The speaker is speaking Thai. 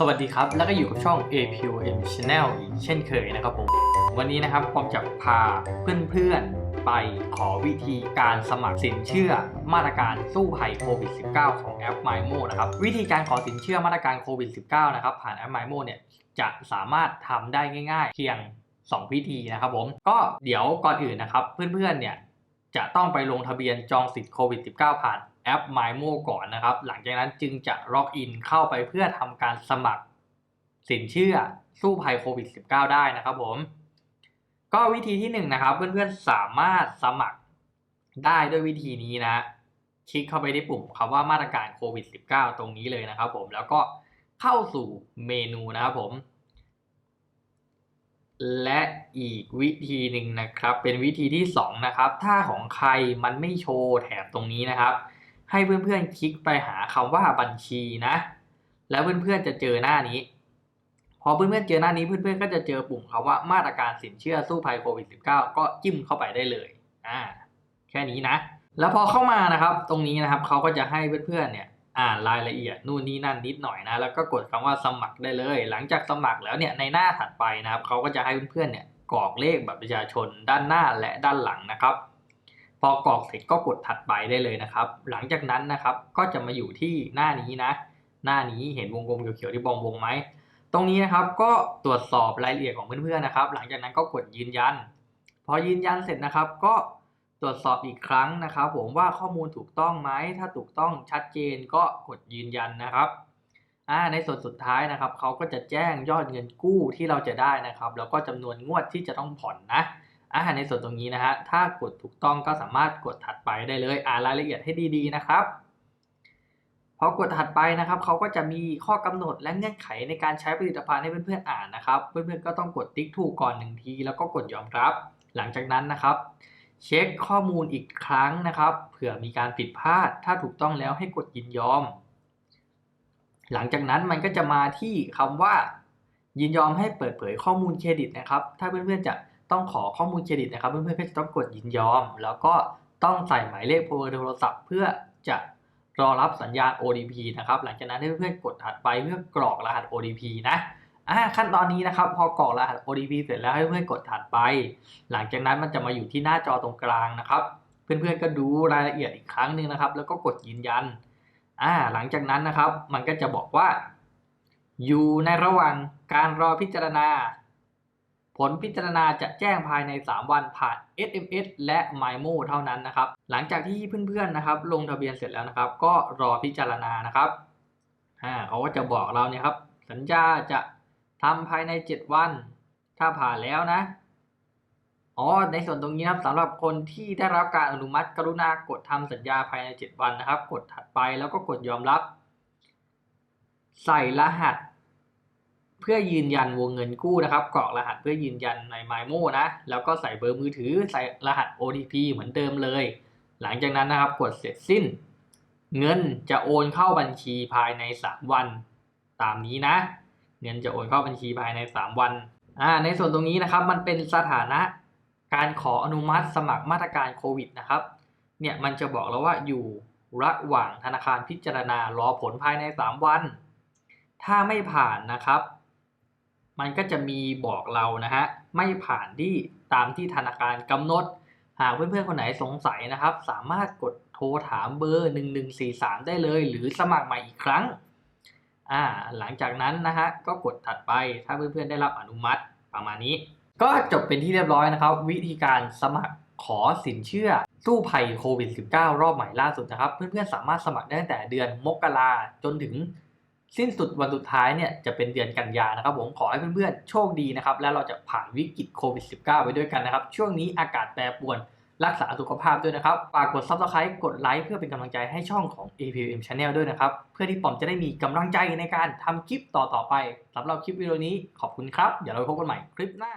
สวัสดีครับ แล้วก็อยู่กับช่อง APOM Channel อีกเช่นเคยนะครับผม วันนี้นะครับผมจะพาเพื่อนๆ ไปขอวิธีการสมัครสินเชื่อมาตรการสู้ภัยโควิด -19 ของแอป MyMo นะครับ วิธีการขอสินเชื่อมาตรการโควิด -19 นะครับ ผ่านแอป MyMo เนี่ยจะสามารถทำได้ง่ายๆ เพียง 2 วิธีนะครับผม ก็เดี๋ยวก่อนอื่นนะครับ เพื่อนๆ เนี่ยจะต้องไปลงทะเบียนจองสิทธิ์โควิด -19 ผ่าน แอป MyMo ก่อนนะครับ หลังจากนั้นจึงจะล็อกอินเข้าไปเพื่อทำการสมัครสินเชื่อสู้ภัยโควิด -19 ได้นะครับผม ก็วิธีที่1นงนะครับ เพื่อนๆสามารถสมัครได้ด้วยวิธีนี้นะ คลิกเข้าไปที่ปุ่มคำว่ามาตรการโควิด -19 ตรงนี้เลยนะครับผมแล้วก็เข้าสู่เมนูนะครับผม และอีกวิธีหนึ่งนะครับ เป็นวิธีที่ 2 นะครับ ถ้าของใครมันไม่โชว์แถบตรงนี้นะครับ ให้เพื่อนๆคลิกไปหาคำว่าบัญชีนะ แล้วเพื่อนๆจะเจอหน้านี้ พอเพื่อนๆเจอหน้านี้เพื่อนๆก็จะเจอปุ่มคำว่ามาตรการสินเชื่อสู้ภัยโควิด -19 ก็จิ้มเข้าไปได้เลยอ่าแค่นี้นะ แล้วพอเข้ามานะครับ ตรงนี้นะครับเขาก็จะให้เพื่อนๆเนี่ยอ่านรายละเอียดนู่นนี่นั่นนิดหน่อยนะแล้วก็กดคำว่าสมัครได้เลย หลังจากสมัครแล้วเนี่ยในหน้าถัดไปนะครับเขาก็จะให้เพื่อนๆเนี่ยกรอกเลขบัตรประชาชนด้านหน้าและด้านหลังนะครับ พอกรอกเสร็จก็กดถัดไปได้เลยนะครับ หลังจากนั้นนะครับก็จะมาอยู่ที่หน้านี้นะ หน้านี้เห็นวงกลมเขียวๆที่บองวงไหมตรงนี้นะครับก็ตรวจสอบรายละเอียดของเพื่อนๆนะครับ หลังจากนั้นก็กดยืนยัน พอยืนยันเสร็จนะครับ ก็ตรวจสอบอีกครั้งนะครับ ผมว่าข้อมูลถูกต้องไหมถ้าถูกต้องชัดเจนก็กดยืนยันนะครับในส่วนสุดท้ายนะครับเขาก็จะแจ้งยอดเงินกู้ที่เราจะได้นะครับ แล้วก็จำนวนงวดที่จะต้องผ่อนนะ อ่าในส่วนตรงนี้นะฮะถ้ากดถูกต้องก็สามารถกดถัดไปได้เลยอ่านรายละเอียดให้ดีๆนะครับพอกดถัดไปนะครับเขาก็จะมีข้อกำหนดและเงื่อนไขในการใช้ผลิตภัณฑ์ให้เพื่อนๆอ่านนะครับ เพื่อนๆก็ต้องกดติ๊กถูกก่อนหนึ่งทีแล้วก็กดยอมรับ หลังจากนั้นนะครับ เช็คข้อมูลอีกครั้งนะครับ เผื่อมีการผิดพลาด ถ้าถูกต้องแล้วให้กดยินยอม หลังจากนั้นมันก็จะมาที่คำว่า ยินยอมให้เปิดเผยข้อมูลเครดิตนะครับ ถ้าเพื่อนๆจะ ต้องขอข้อมูลเครดิตนะครับเพื่อนๆก็จะต้องกดยินยอม แล้วก็ต้องใส่หมายเลขเบอร์โทรศัพท์ เพื่อจะรอรับสัญญาณ OTP นะครับหลังจากนั้นให้เพื่อนๆกดถัดไปเพื่อกรอกรหัส OTP นะอ่าขั้นตอนนี้นะครับพอกรอกรหัส OTP เสร็จแล้วให้เพื่อนกดถัดไป หลังจากนั้นมันจะมาอยู่ที่หน้าจอตรงกลางนะครับ เพื่อนๆก็ดูรายละเอียดอีกครั้งหนึ่งนะครับ แล้วก็กดยืนยันอ่าหลังจากนั้นนะครับ มันก็จะบอกว่า อยู่ในระหว่างการรอพิจารณา ผลพิจารณาจะแจ้งภายใน 3 วันผ่าน SMS และ MyMo เท่านั้นนะครับ หลังจากที่เพื่อนๆนะครับ ลงทะเบียนเสร็จแล้วนะครับ ก็รอพิจารณานะครับอ่าเขาก็จะบอกเราเนี่ยครับ สัญญาจะทำภายใน 7 วัน ถ้าผ่านแล้วนะอ๋อในส่วนตรงนี้นะครับสำหรับคนที่ได้รับการอนุมัติกรุณากดทำสัญญาภายใน 7 วันนะครับ กดถัดไปแล้วก็กดยอมรับ ใส่รหัส พื่อยืนยันวงเงินกู้นะครับกรอกรหัสเพื่อยืนยันใน MyMo นะแล้วก็ใส่เบอร์มือถือใส่รหัส OTP เหมือนเดิมเลย หลังจากนั้นนะครับกดเสร็จสิ้น เงินจะโอนเข้าบัญชีภายใน 3 วัน ตามนี้นะ เงินจะโอนเข้าบัญชีภายใน 3 วันอ่าในส่วนตรงนี้นะครับมันเป็นสถานะการขออนุมัติสมัครมาตรการโควิดนะครับเนี่ยมันจะบอกแล้วว่าอยู่ระหว่างธนาคารพิจารณารอผลภายใน 3 วัน ถ้าไม่ผ่านนะครับ มันก็จะมีบอกเรานะฮะไม่ผ่านที่ตามที่ธนาคารกำหนด หากเพื่อนๆคนไหนสงสัยนะครับ สามารถกดโทรถามเบอร์ 1143 ได้เลย หรือสมัครใหม่อีกครั้งอ่าหลังจากนั้นนะฮะก็กดถัดไปถ้าเพื่อนๆได้รับอนุมัติประมาณนี้ ก็จบเป็นที่เรียบร้อยนะครับ วิธีการสมัครขอสินเชื่อสู้ภัยโควิด -19 รอบใหม่ล่าสุดนะครับ เพื่อนๆสามารถสมัครได้ตั้งแต่เดือนมกราจนถึง สิ้นสุดวันสุดท้ายเนี่ยจะเป็นเดือนกันยานะครับผมขอให้เพื่อนๆโชคดีนะครับแล้วเราจะผ่านวิกฤตโควิด -19 ไปด้วยกันนะครับ ช่วงนี้อากาศแปรปรวนรักษาสุขภาพด้วยนะครับฝากกด subscribe กดไลค์เพื่อเป็นกำลังใจให้ช่องของ APM Channel ด้วยนะครับ เพื่อที่ผมจะได้มีกำลังใจในการทำคลิปต่อๆไปสำหรับคลิปวิดีโอนี้ขอบคุณครับ เดี๋ยวเราพบกันใหม่คลิปหน้า